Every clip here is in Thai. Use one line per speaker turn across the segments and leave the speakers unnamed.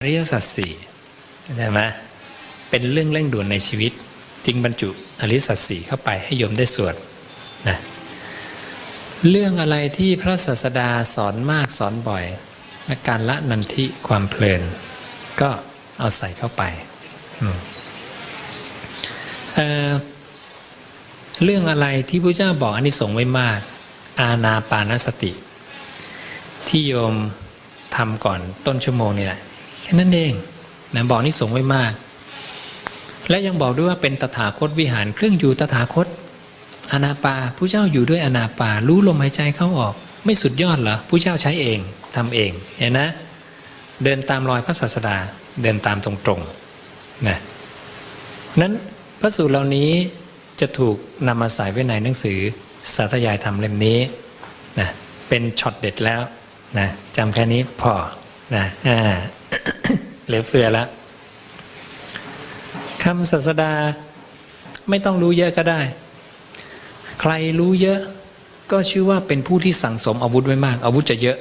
อริยสัจสี่ใช่ไหมเป็นเรื่องเร่งด่วนในชีวิต จึงบรรจุอริยสัจสี่เข้าไปให้โยมได้สวดนะเรื่องอะไรที่พระศาสดาสอนมากสอนบ่อยและการละนันทิความเพลิน ก็เอาใส่เข้าไปเออเรื่องอะไรที่พระเจ้าบอกอันนี้ส่งส์ไว้มาก อาณาปานสติ ที่โยมทำก่อนต้นชั่วโมงนี่แหละ แค่นั้นเองนะบอกนี่สงไว้มาก และยังบอกด้วยว่าเป็นตถาคตวิหารเครื่องอยู่ตถาคตอนาปาผู้เจ้าอยู่ด้วยอนาปารู้ลมหายใจเข้าออก ไม่สุดยอดเหรอผู้เจ้าใช้เองทำเองเห็นนะ เดินตามรอยพระศาสดาเดินตามตรงๆนะนั้นพระสูตรเหล่านี้จะถูกนำมาใส่ไว้ในหนังสือสาธยายธรรมเล่มนี้นะเป็นช็อตเด็ดแล้วนะจำแค่นี้พอนะอ่า เหลือเฟือแล้วคำศาสดาไม่ต้องรู้เยอะก็ได้ ใครรู้เยอะก็ชื่อว่าเป็นผู้ที่สั่งสมอาวุธไว้มาก อาวุธจะเยอะ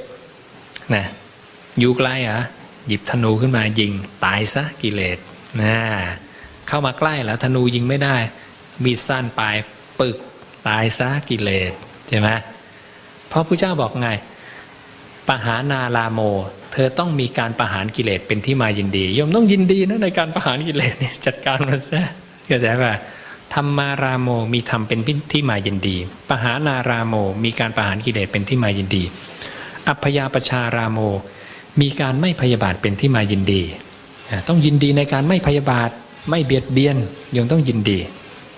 นะอยู่ไกลเหรอะหยิบธนูขึ้นมายิงตายซะกิเลสนะเข้ามาใกล้แล้วธนูยิงไม่ได้ มีสั้นปลายปึกตายซะกิเลสใช่ไหมเพราะพระเจ้าบอกไงปหานาลาโม ธอต้องมีการประหารกิเลสเป็นที่มายินดีโยมต้องยินดีนะในการประหารกิเลสนี่จัดการมันซะเข้าใจป่ะธรรมารามโมมีธรรมเป็นที่มายินดี ปหานารามโมมีการประหารกิเลสเป็นที่มายินดี อัพยาปชารามโม มีการไม่พยาบาทเป็นที่มายินดี ต้องยินดีในการไม่พยาบาทไม่เบียดเบียนโยมต้องยินดี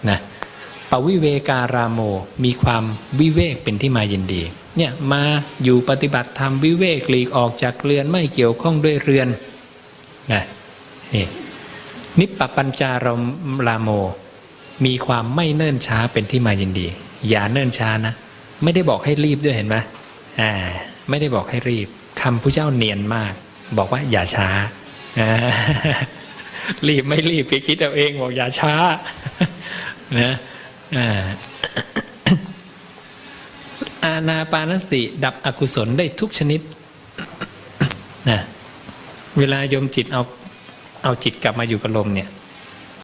นะ ปวิเวการามโม มีความวิเวกเป็นที่มายินดี เนี่ยมาอยู่ปฏิบัติธรรมวิเวกหลีกออกจากเรือนไม่เกี่ยวข้องด้วยเรือนนะนี่นิปปัญจารมลามโม มีความไม่เนิ่นช้าเป็นที่มายินดี อย่าเนิ่นช้านะ ไม่ได้บอกให้รีบด้วยเห็นไหมอ่าไม่ได้บอกให้รีบคำผู้เจ้าเนียนมาก บอกว่าอย่าช้ารีบไม่รีบไปคิดเอาเองบอกอย่าช้านะ อาณาปานสติดับอกุศลได้ทุกชนิดนะเวลายมจิตเอาเอาจิตกลับมาอยู่กับลมเนี่ย